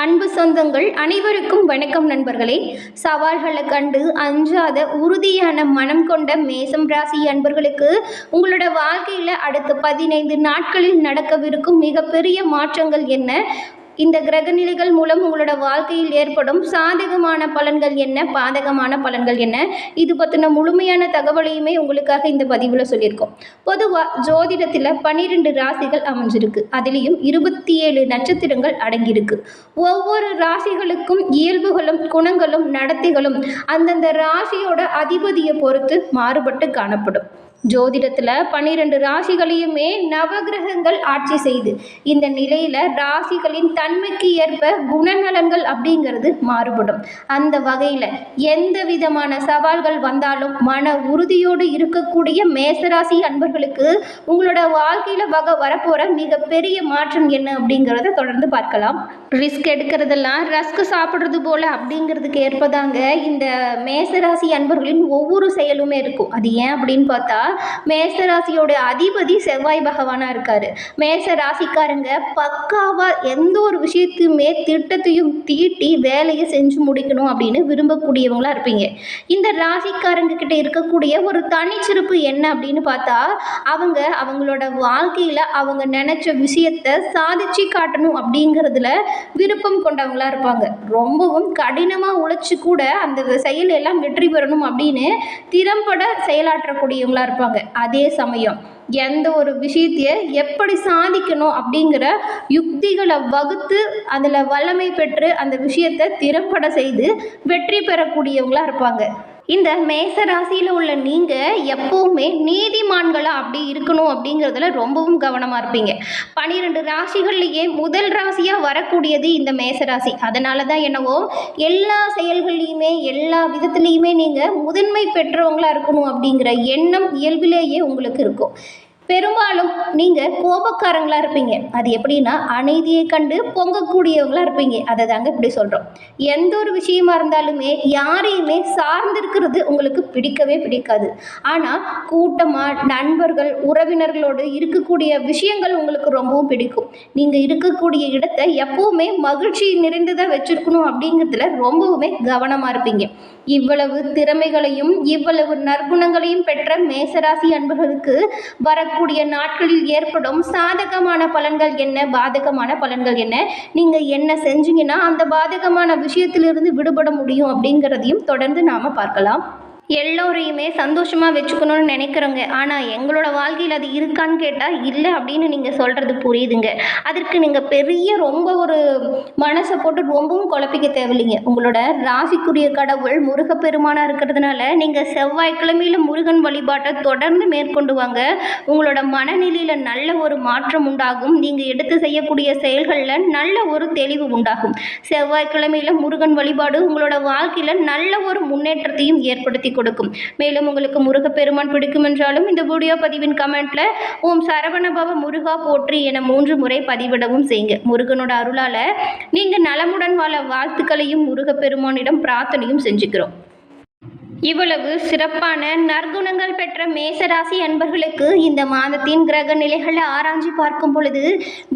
அன்பு சொந்தங்கள் அனைவருக்கும் வணக்கம் நண்பர்களே. சவால்களை கண்டு அஞ்சாத உறுதியான மனம் கொண்ட மேசம் ராசி அன்பர்களுக்கு உங்களோட வாழ்க்கையில் அடுத்த பதினைந்து நாட்களில் நடக்கவிருக்கும் மிகப்பெரிய மாற்றங்கள் என்ன? இந்த கிரகநிலைகள் மூலம் உங்களோட வாழ்க்கையில் ஏற்படும் சாதகமான பலன்கள் என்ன பாதகமான பலன்கள் என்ன? இது பற்றின முழுமையான தகவலையுமே உங்களுக்காக இந்த பதிவில் சொல்லியிருக்கோம். பொதுவாக ஜோதிடத்தில் பன்னிரெண்டு ராசிகள் அமைஞ்சிருக்கு. அதுலேயும் இருபத்தி ஏழு நட்சத்திரங்கள் அடங்கியிருக்கு. ஒவ்வொரு ராசிகளுக்கும் இயல்புகளும் குணங்களும் நடத்தைகளும் அந்தந்த ராசியோட அதிபதியை பொறுத்து மாறுபட்டு காணப்படும். ஜோதிடத்தில் பன்னிரெண்டு ராசிகளையுமே நவகிரகங்கள் ஆட்சி செய்து இந்த நிலையில் ராசிகளின் தன்மைக்கு ஏற்ப குணநலன்கள் அப்படிங்கிறது மாறுபடும். அந்த வகையில் எந்த விதமான சவால்கள் வந்தாலும் மன உறுதியோடு இருக்கக்கூடிய மேசராசி அன்பர்களுக்கு உங்களோட வாழ்க்கையில் வக வரப்போகிற மிகப்பெரிய மாற்றம் என்ன அப்படிங்கிறத தொடர்ந்து பார்க்கலாம். ரிஸ்க் எடுக்கிறதெல்லாம் ரஸ்க் சாப்பிட்றது போல் அப்படிங்கிறதுக்கு ஏற்பதாங்க இந்த மேசராசி அன்பர்களின் ஒவ்வொரு செயலுமே இருக்கும். அது ஏன் அப்படின்னு பார்த்தா பார்த்தா ராசியோட அதிபதி செவ்வாய் பகவானாக இருக்கார். மேச ராசிக்காரங்க பக்காவாக எந்த ஒரு விஷயத்தையுமே திட்டத்தையும் தீட்டி வேலையை செஞ்சு முடிக்கணும் அப்படின்னு விரும்பக்கூடியவங்களாக இருப்பீங்க. இந்த ராசிக்காரங்க கிட்ட இருக்கக்கூடிய ஒரு தனிச்சிறப்பு என்ன அப்படின்னு பார்த்தா அவங்க அவங்களோட வாழ்க்கையில் அவங்க நினச்ச விஷயத்தை சாதிச்சு காட்டணும் அப்படிங்கிறதுல விருப்பம் கொண்டவங்களா இருப்பாங்க. ரொம்பவும் கடினமாக உழைச்சி கூட அந்த செயல் எல்லாம் வெற்றி பெறணும் அப்படின்னு திறம்பட செயலாற்றக்கூடியவங்களாக இருப்பாங்க. அதே சமயம் எந்த ஒரு விஷயத்தைய எப்படி சாதிக்கணும் அப்படிங்கிற யுக்திகளை வகுத்து அதில் வல்லமை பெற்று அந்த விஷயத்தை திறம்பட செய்து வெற்றி பெறக்கூடியவங்களா இருப்பாங்க. இந்த மேச ராசியில் உள்ள நீங்கள் எப்போவுமே நீதிமான்களாக அப்படி இருக்கணும் அப்படிங்கிறதுல ரொம்பவும் கவனமாக இருப்பீங்க. பன்னிரெண்டு ராசிகள்லேயே முதல் ராசியாக வரக்கூடியது இந்த மேச ராசி அதனால தான் என்னவோ எல்லா செயல்கள்லையுமே எல்லா விதத்துலேயுமே நீங்கள் முதன்மை பெற்றவங்களாக இருக்கணும் அப்படிங்கிற எண்ணம் இயல்பிலேயே உங்களுக்கு இருக்கும். பெரும்பாலும் நீங்கள் கோபக்காரங்களாக இருப்பீங்க. அது எப்படின்னா அநீதியை கண்டு பொங்கக்கூடியவங்களாக இருப்பீங்க. அதை தாங்க இப்படி சொல்கிறோம் எந்த ஒரு விஷயமா இருந்தாலுமே யாரையுமே சார்ந்திருக்கிறது உங்களுக்கு பிடிக்கவே பிடிக்காது. ஆனால் கூட்டமாக நண்பர்கள் உறவினர்களோடு இருக்கக்கூடிய விஷயங்கள் உங்களுக்கு ரொம்பவும் பிடிக்கும். நீங்கள் இருக்கக்கூடிய இடத்தை எப்போவுமே மகிழ்ச்சி நிறைந்ததாக வச்சுருக்கணும் அப்படிங்கிறதுல ரொம்பவுமே கவனமாக இருப்பீங்க. இவ்வளவு திறமைகளையும் இவ்வளவு நற்குணங்களையும் பெற்ற மேசராசி அன்பர்களுக்கு வரக்கூடிய நாட்களில் ஏற்படும் சாதகமான பலன்கள் என்ன? பாதகமான பலன்கள் என்ன? நீங்கள் என்ன செஞ்சீங்கன்னா அந்த பாதகமான விஷயத்திலிருந்து விடுபட முடியும் அப்படிங்கிறதையும் தொடர்ந்து நாம் பார்க்கலாம். எல்லோரையுமே சந்தோஷமாக வச்சுக்கணும்னு நினைக்கிறோங்க ஆனால் எங்களோட வாழ்க்கையில் அது இருக்கான்னு கேட்டால் இல்லை அப்படின்னு நீங்கள் சொல்கிறது புரியுதுங்க. அதற்கு நீங்கள் பெரிய ரொம்ப ஒரு மனசை போட்டு ரொம்பவும் குழப்பிக்க தேவையில்லைங்க. உங்களோட ராசிக்குரிய கடவுள் முருகப்பெருமானாக இருக்கிறதுனால நீங்கள் செவ்வாய்க்கிழமையில் முருகன் வழிபாட்டை தொடர்ந்து மேற்கொண்டு வாங்க. உங்களோட மனநிலையில் நல்ல ஒரு மாற்றம் உண்டாகும். நீங்கள் எடுத்து செய்யக்கூடிய செயல்களில் நல்ல ஒரு தெளிவு உண்டாகும். செவ்வாய்க்கிழமையில் முருகன் வழிபாடு உங்களோட வாழ்க்கையில் நல்ல ஒரு முன்னேற்றத்தையும் ஏற்படுத்தி கொடுக்கும். மேலும் உங்களுக்கு முருகப்பெருமான் பிடிக்கும் என்றாலும் இந்த வீடியோ பதிவின் கமெண்ட்ல ஓம் சரவணபவ முருகா போற்றி என மூன்று முறை பதிவிடவும் செய்யுங்க. முருகனோட அருளால நீங்க நலமுடன் வாழ வாழ்த்துக்களையும் முருகப்பெருமானிடம் பிரார்த்தனையும் செஞ்சுக்கிறோம். இவ்வளவு சிறப்பான நற்குணங்கள் பெற்ற மேசராசி அன்பர்களுக்கு இந்த மாதத்தின் கிரக நிலைகளை ஆராய்ச்சி பார்க்கும் பொழுது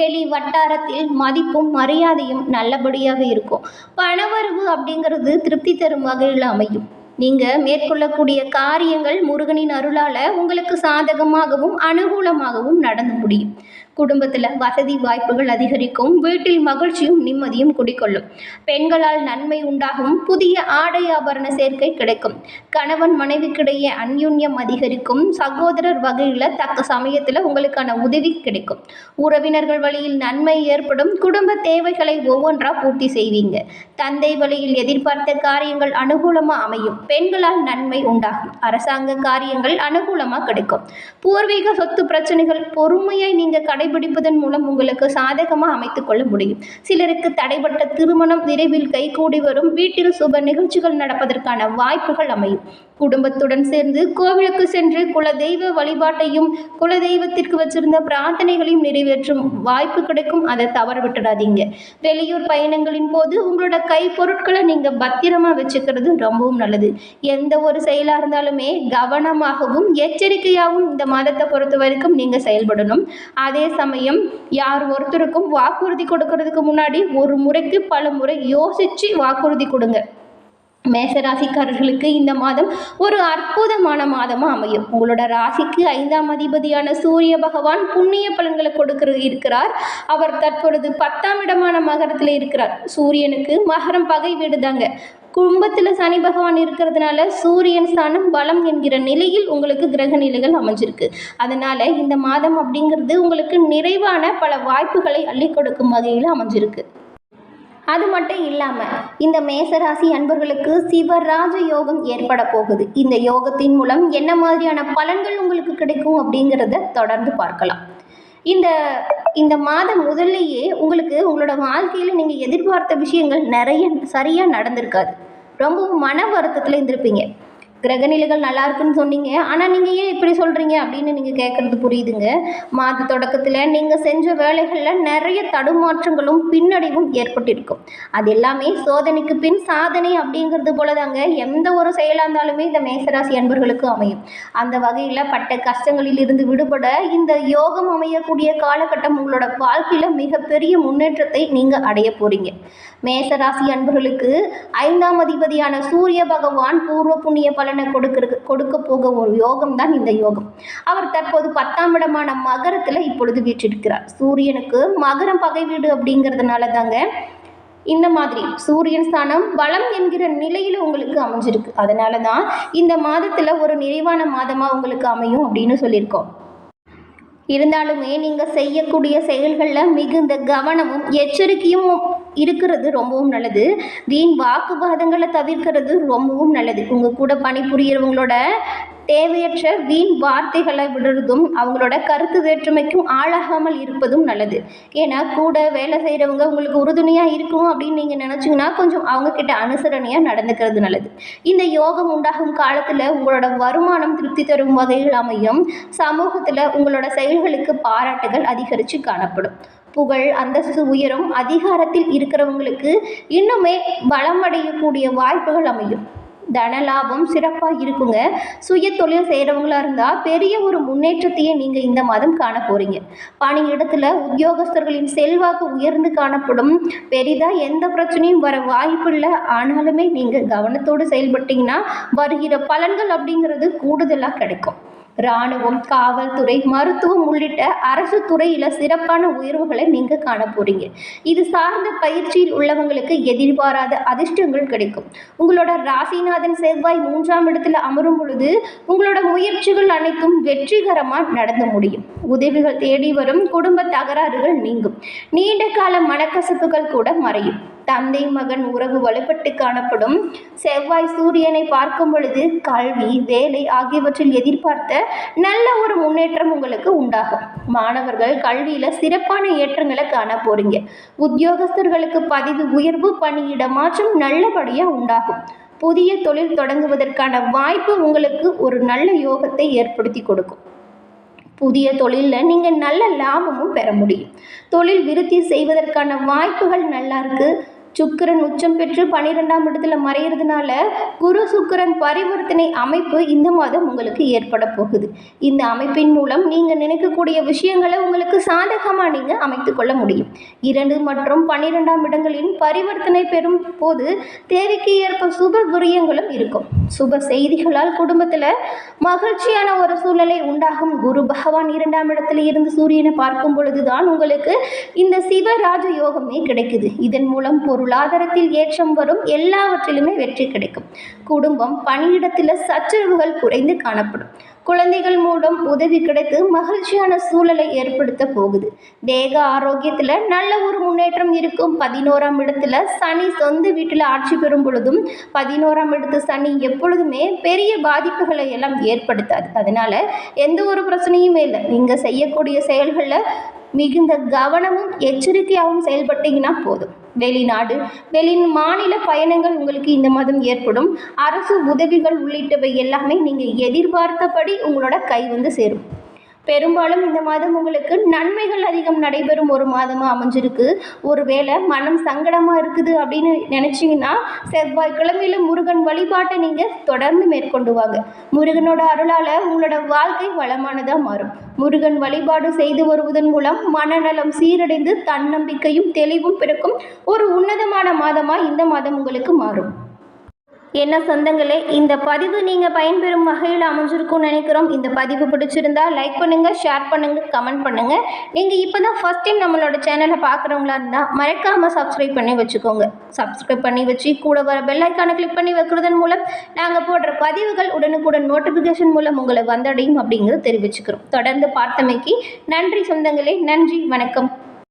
வெளி வட்டாரத்தில் மதிப்பும் மரியாதையும் நல்லபடியாக இருக்கும். பணவரவு அப்படிங்கிறது திருப்தி தரும் வகையில் அமையும். நீங்கள் மேற்கொள்ளக்கூடிய காரியங்கள் முருகனின் அருளால் உங்களுக்கு சாதகமாகவும் அனுகூலமாகவும் நடந்து முடியும். குடும்பத்தில் வசதி வாய்ப்புகள் அதிகரிக்கும் வீட்டில் மகிழ்ச்சியும் நிம்மதியும் குடிக்கொள்ளும் பெண்களால் நன்மை உண்டாகும் புதிய ஆடை ஆபரண சேர்க்கை கிடைக்கும். கணவன் மனைவிக்கிடையே அந்யுன்யம் அதிகரிக்கும். சகோதரர் வகையில் தக்க சமயத்தில் உங்களுக்கான உதவி கிடைக்கும். உறவினர்கள் வழியில் நன்மை ஏற்படும். குடும்ப தேவைகளை ஒவ்வொன்றா பூர்த்தி செய்வீங்க. தந்தை வழியில் எதிர்பார்த்த காரியங்கள் அனுகூலமாக அமையும். பெண்களால் நன்மை உண்டாகும். அரசாங்க காரியங்கள் அனுகூலமாக கிடைக்கும். பூர்வீக சொத்து பிரச்சனைகள் பொறுமையை நீங்கள் கடைபிடிப்பதன் மூலம் உங்களுக்கு சாதகமாக அமைத்துக் கொள்ள முடியும். சிலருக்கு தடைப்பட்ட திருமணம் விரைவில் கைகூடி வரும். வீட்டில் சுப நிகழ்ச்சிகள் நடப்பதற்கான வாய்ப்புகள் அமையும். குடும்பத்துடன் சேர்ந்து கோவிலுக்கு சென்று குலதெய்வ வழிபாட்டையும் குலதெய்வத்திற்கு வச்சிருந்த பிரார்த்தனைகளையும் நிறைவேற்றும் வாய்ப்பு கிடைக்கும். அதை தவற விட்டுடாதீங்க. வெளியூர் பயணங்களின் போது உங்களோட கை பொருட்களை நீங்கள் பத்திரமா வச்சுக்கிறது ரொம்பவும் நல்லது. எந்த ஒரு செயலாக இருந்தாலுமே கவனமாகவும் எச்சரிக்கையாகவும் இந்த மாதத்தை பொறுத்த வரைக்கும் நீங்கள் செயல்படணும். அதே சமயம் யார் ஒருத்தருக்கும் வாக்குறுதி கொடுக்கறதுக்கு முன்னாடி ஒரு முறைக்கு பல முறை யோசித்து வாக்குறுதி கொடுங்க. மேசராசிக்காரர்களுக்கு இந்த மாதம் ஒரு அற்புதமான மாதமாக அமையும். உங்களோட ராசிக்கு ஐந்தாம் அதிபதியான சூரிய பகவான் புண்ணிய பலன்களை கொடுக்கிற இருக்கிறார். அவர் தற்பொழுது பத்தாம் இடமான மகரத்தில் இருக்கிறார். சூரியனுக்கு மகரம் பகை வீடுதாங்க. குடும்பத்தில் சனி பகவான் இருக்கிறதுனால சூரியன் ஸ்தானம் பலம் என்கிற நிலையில் உங்களுக்கு கிரக நிலைகள் அமைஞ்சிருக்கு. அதனால் இந்த மாதம் அப்படிங்கிறது உங்களுக்கு நிறைவான பல வாய்ப்புகளை அள்ளி கொடுக்கும் வகையில் அமைஞ்சிருக்கு. அது மட்டும் இல்லாமல் இந்த மேசராசி அன்பர்களுக்கு சிவராஜ யோகம் ஏற்பட போகுது. இந்த யோகத்தின் மூலம் என்ன மாதிரியான பலன்கள் உங்களுக்கு கிடைக்கும் அப்படிங்கிறத தொடர்ந்து பார்க்கலாம். இந்த இந்த மாதம் முதல்லையே உங்களுக்கு உங்களோட வாழ்க்கையில் நீங்கள் எதிர்பார்த்த விஷயங்கள் நிறைய சரியாக நடந்திருக்காது. ரொம்பவும் மன வருத்தத்தில் இருந்திருப்பீங்க. கிரகநிலைகள் நல்லா இருக்குன்னு சொன்னீங்க. ஆனால் நீங்கள் ஏன் இப்படி சொல்கிறீங்க அப்படின்னு நீங்கள் கேட்குறது புரியுதுங்க. மாத தொடக்கத்தில் நீங்கள் செஞ்ச வேலைகளில் நிறைய தடுமாற்றங்களும் பின்னடைவும் ஏற்பட்டிருக்கும். அது எல்லாமே சோதனைக்கு பின் சாதனை அப்படிங்கிறது போல தாங்க எந்த ஒரு செயலாக இருந்தாலுமே இந்த மேசராசி அன்பர்களுக்கு அமையும். அந்த வகையில் பட்ட கஷ்டங்களில் இருந்து விடுபட இந்த யோகம் அமையக்கூடிய காலகட்டம் உங்களோட வாழ்க்கையில் மிகப்பெரிய முன்னேற்றத்தை நீங்கள் அடைய போகிறீங்க மேசராசி அன்பர்களுக்கு ஐந்தாம் அதிபதியான சூரிய பகவான் பூர்வ புண்ணிய பலனை கொடுக்கறது கொடுக்க போக ஒரு யோகம் தான் இந்த யோகம். அவர் தற்போது பத்தாம் இடமான மகரத்தில் இப்பொழுது வீற்றிருக்கிறார். சூரியனுக்கு மகரம் பகை வீடு அப்படிங்கிறதுனால தாங்க இந்த மாதிரி சூரியன் ஸ்தானம் பலம் என்கிற நிலையில் உங்களுக்கு அமைஞ்சிருக்கு. அதனால தான் இந்த மாதத்தில் ஒரு நிறைவான மாதமாக உங்களுக்கு அமையும் அப்படின்னு சொல்லியிருக்கோம். இருந்தாலுமே நீங்கள் செய்யக்கூடிய செயல்களில் மிகுந்த கவனமும் எச்சரிக்கையும் இருக்கிறது ரொம்பவும் நல்லது. வீண் வாக்குவாதங்களை தவிர்க்கிறது ரொம்பவும் நல்லது. உங்கள் கூட பணிபுரியறவங்களோட தேவையற்ற வீண் வார்த்தைகளை விடுறதும் அவங்களோட கருத்து வேற்றுமைக்கும் ஆளாகாமல் இருப்பதும் நல்லது. ஏன்னா கூட வேலை செய்கிறவங்க உங்களுக்கு உறுதுணையாக இருக்கும் அப்படின்னு நீங்கள் நினச்சிங்கன்னா கொஞ்சம் அவங்கக்கிட்ட அனுசரணையாக நடந்துக்கிறது நல்லது. இந்த யோகம் உண்டாகும் காலத்தில் உங்களோட வருமானம் திருப்தி தரும் வகையில் அமையும். சமூகத்தில் உங்களோட செயல்களுக்கு பாராட்டுகள் அதிகரித்து காணப்படும். புகழ் அந்தஸ்து உயரும் அதிகாரத்தில் இருக்கிறவங்களுக்கு இன்னுமே பலமடையக்கூடிய வாய்ப்புகள் அமையும். தனலாபம் சிறப்பாக இருக்குங்க. சுய தொழில் செய்கிறவங்களா இருந்தால் பெரிய ஒரு முன்னேற்றத்தையே நீங்கள் இந்த மாதம் காண போகிறீங்க பணியிடத்தில் உத்தியோகஸ்தர்களின் செல்வாக்கு உயர்ந்து காணப்படும். பெரிதாக எந்த பிரச்சனையும் வர வாய்ப்பில்லை ஆனாலுமே நீங்கள் கவனத்தோடு செயல்பட்டீங்கன்னா வருகிற பலன்கள் அப்படிங்கிறது கூடுதலாக கிடைக்கும். இராணுவம் காவல்துறை மருத்துவம் உள்ளிட்ட அரசு துறையில் சிறப்பான உயர்வுகளை நீங்கள் காண போகிறீங்க இது சார்ந்த பயிற்சியில் உள்ளவங்களுக்கு எதிர்பாராத அதிர்ஷ்டங்கள் கிடைக்கும். உங்களோட ராசிநாதன் செவ்வாய் மூன்றாம் இடத்துல அமரும் பொழுது உங்களோட முயற்சிகள் அனைத்தும் வெற்றிகரமாக நடந்து முடியும். உதவிகள் தேடி வரும் குடும்ப தகராறுகள் நீங்கும். நீண்ட கால மனக்கசப்புகள் கூட மறையும். தந்தை மகன் உறவு வலுப்பட்டு காணப்படும். செவ்வாய் சூரியனை பார்க்கும் பொழுது கல்வி வேலை ஆகியவற்றில் எதிர்பார்த்த நல்ல ஒரு முன்னேற்றம் உங்களுக்கு உண்டாகும். மாணவர்கள் கல்வியில் சிறப்பான ஏற்றங்களை காண போறீங்க. உத்தியோகஸ்தர்களுக்கு பதிவு உயர்வு பணியிட மாற்றம் நல்லபடியாக உண்டாகும். புதிய தொழில் தொடங்குவதற்கான வாய்ப்பு உங்களுக்கு ஒரு நல்ல யோகத்தை ஏற்படுத்தி கொடுக்கும். புதிய தொழிலில் நீங்கள் நல்ல லாபமும் பெற முடியும். தொழில் விருத்தி செய்வதற்கான வாய்ப்புகள் நல்லா இருக்குது சுக்கிரன் உச்சம் பெற்று பனிரெண்டாம் இடத்துல மறையிறதுனால குரு சுக்கிரன் பரிவர்த்தனை அமைப்பு இந்த மாதம் உங்களுக்கு ஏற்பட போகுது. இந்த அமைப்பின் மூலம் நீங்கள் நினைக்கக்கூடிய விஷயங்களை உங்களுக்கு சாதகமாக நீங்கள் அமைத்து கொள்ள முடியும். இரண்டு மற்றும் பன்னிரெண்டாம் இடங்களின் பரிவர்த்தனை பெறும் போது தேவைக்கு ஏற்ப சுப விரயங்களும் இருக்கும். சுப செய்திகளால் குடும்பத்தில் மகிழ்ச்சியான ஒரு சூழலை உண்டாகும். குரு பகவான் இரண்டாம் இடத்துல இருந்து சூரியனை பார்க்கும் பொழுதுதான் உங்களுக்கு இந்த சிவராஜ யோகமே கிடைக்குது. இதன் மூலம் பொருள் பொருளாதாரத்தில் ஏற்றம் வரும் எல்லாவற்றிலுமே வெற்றி கிடைக்கும். குடும்பம் பணியிடத்தில் சச்சரவுகள் குறைந்து காணப்படும். குழந்தைகள் மூலம் உதவி கிடைத்து மகிழ்ச்சியான சூழலை ஏற்படுத்த போகுது. தேக ஆரோக்கியத்தில் நல்ல ஒரு முன்னேற்றம் இருக்கும். பதினோராம் இடத்துல சனி சொந்த வீட்டில் ஆட்சி பெறும் பொழுதும் பதினோராம் இடத்து சனி எப்பொழுதுமே பெரிய பாதிப்புகளை எல்லாம் ஏற்படுத்தாது. அதனால எந்த ஒரு பிரச்சனையுமே இல்லை. நீங்கள் செய்யக்கூடிய செயல்களில் மிகுந்த கவனமும் எச்சரிக்கையாகவும் செயல்பட்டீங்கன்னா போதும். வெளிநாடு வெளி மாநில பயணங்கள் உங்களுக்கு இந்த மாதம் ஏற்படும். அரசு உதவிகள் உள்ளிட்டவை எல்லாமே நீங்கள் எதிர்பார்த்தபடி உங்களோட கை வந்து சேரும். பெரும்பாலும் இந்த மாதம் உங்களுக்கு நன்மைகள் அதிகம் நடைபெறும் ஒரு மாதமாக அமைஞ்சிருக்கு. ஒருவேளை மனம் சங்கடமாக இருக்குது அப்படின்னு நினச்சிங்கன்னா செவ்வாய்க்கிழமையில் முருகன் வழிபாட்டை நீங்கள் தொடர்ந்து மேற்கொண்டு வாங்க. முருகனோட அருளால் உங்களோட வாழ்க்கை வளமானதாக மாறும். முருகன் வழிபாடு செய்து வருவதன் மூலம் மனநலம் சீரடைந்து தன்னம்பிக்கையும் தெளிவும் பிறக்கும் ஒரு உன்னதமான மாதமாக இந்த மாதம் உங்களுக்கு மாறும். என்ன சொந்தங்களே இந்த பதிவு நீங்கள் பயன்பெறும் வகையில் அமைஞ்சிருக்கும்னு நினைக்கிறோம். இந்த பதிவு பிடிச்சிருந்தா லைக் பண்ணுங்கள் ஷேர் பண்ணுங்கள் கமெண்ட் பண்ணுங்கள் நீங்கள் இப்போ தான் ஃபஸ்ட் டைம் நம்மளோட சேனலை பார்க்குறவங்களா இருந்தால் மறக்காமல் சப்ஸ்கிரைப் பண்ணி வச்சுக்கோங்க. சப்ஸ்கிரைப் பண்ணி வச்சு கூட வர பெல் ஐக்கானை கிளிக் பண்ணி வைக்கிறதன் மூலம் நாங்கள் போடுற பதிவுகள் உடனுக்குடன் நோட்டிஃபிகேஷன் மூலம் உங்களை வந்தடையும் அப்படிங்கிறத தெரிவிச்சுக்கிறோம். தொடர்ந்து பார்த்தமைக்கு நன்றி சொந்தங்களே நன்றி வணக்கம்.